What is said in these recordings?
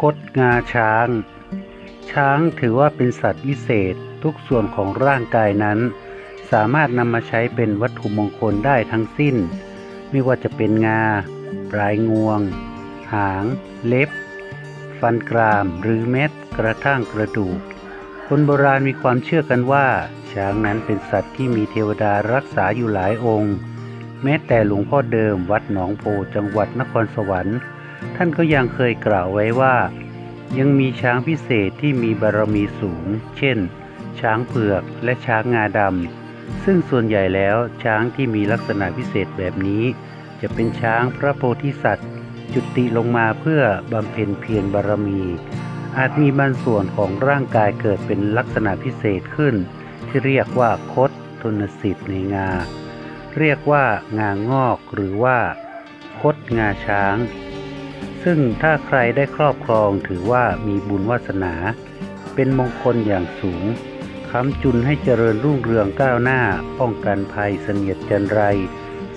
คดงาช้าง ช้างถือว่าเป็นสัตว์วิเศษทุกส่วนของร่างกายนั้น สามารถนำมาใช้เป็นวัตถุมงคลได้ทั้งสิ้น ไม่ว่าจะเป็นงา ปลายงวง หาง เล็บ ฟันกรามหรือแม้กระทั่งกระดูก คนโบราณมีความเชื่อกันว่า ช้างนั้นเป็นสัตว์ที่มีเทวดารักษาอยู่หลายองค์ แม้แต่หลวงพ่อเดิมวัดหนองโพจังหวัดนครสวรรค์ ท่านก็ยังเคยกล่าวไว้ว่า ยังมีช้างพิเศษที่มีบารมีสูง เช่น ช้างเผือกและช้างงาดำซึ่งส่วนใหญ่แล้วช้างที่มีลักษณะพิเศษแบบนี้ จะเป็นช้างพระโพธิสัตว์ จุติลงมาเพื่อบำเพ็ญเพียรบารมี อาจมีบางส่วนของร่างกายเกิดเป็นลักษณะพิเศษขึ้น ที่เรียกว่าคดทุนสิทธิ์ในงา เรียกว่างางอกหรือว่าคดงาช้าง ซึ่งถ้าใครได้ครอบครองถือว่ามีบุญวาสนา เป็นมงคลอย่างสูงค้ำจุนให้เจริญรุ่งเรืองก้าวหน้า ป้องกันภัยเสนียดจันไร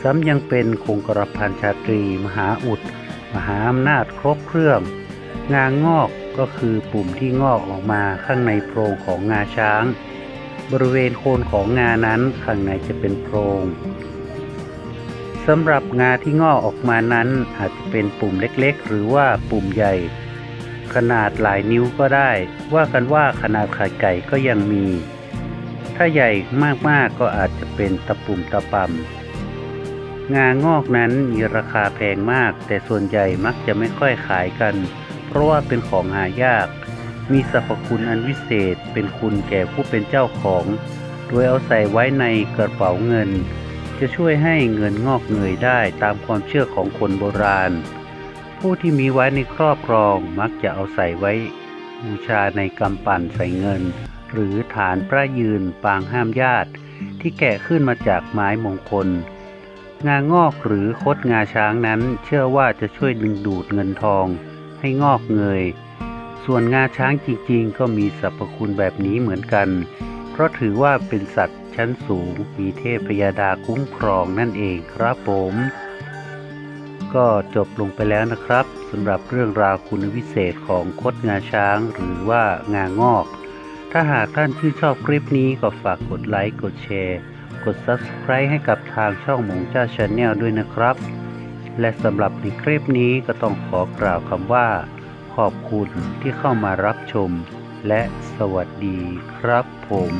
ซ้ำยังเป็นคงกระพันชาตรี มหาอุด มหาอำนาจครบเครื่อง งางอกก็คือปุ่มที่งอกออกมาข้างในโพรงของงาช้าง บริเวณโคนของงานั้นข้างในจะเป็นโพรง สำหรับงาที่งอกออกมานั้นอาจจะเป็นปุ่มเล็กๆ หรือว่าปุ่มใหญ่ ขนาดหลายนิ้วก็ได้ ว่ากันว่าขนาดไข่ไก่ก็ยังมี ถ้าใหญ่มากๆก็อาจจะเป็นตะปุ่มตะปำงางอกนั้นมีราคาแพงมาก แต่ส่วนใหญ่มักจะไม่ค่อยขายกัน เพราะว่าเป็นของหายาก มีสรรพคุณอันวิเศษเป็นคุณแก่ผู้เป็นเจ้าของ โดยเอาใส่ไว้ในกระเป๋าเงิน จะช่วยให้เงินงอกเงยได้ตามความเชื่อของคนโบราณ ผู้ที่มีไว้ในครอบครองมักจะเอาใส่ไว้บูชาในกำปั่นใส่เงิน หรือฐานพระยืนปางห้ามญาติ ที่แกะขึ้นมาจากไม้มงคล งางอกหรือคดงาช้างนั้น เชื่อว่าจะช่วยดึงดูดเงินทองให้งอกเงย ส่วนงาช้างจริงๆ ก็มีสรรพคุณแบบนี้เหมือนกัน เพราะถือว่าเป็นสัตว์ ชั้นสูงมีเทพยดาคุ้มครองนั่นเองครับผม ก็จบลงไปแล้วนะครับสำหรับเรื่องราวคุณวิเศษของคดงาช้างหรือว่างางอก ถ้าหากท่านชื่นชอบคลิปนี้ก็ฝากกดไลค์กดแชร์ กด Subscribe ให้กับทางช่องหมงจ้าชาแนลด้วยนะครับ และสำหรับในคลิปนี้ก็ต้องขอกล่าวคำว่า ขอบคุณที่เข้ามารับชม และสวัสดีครับผม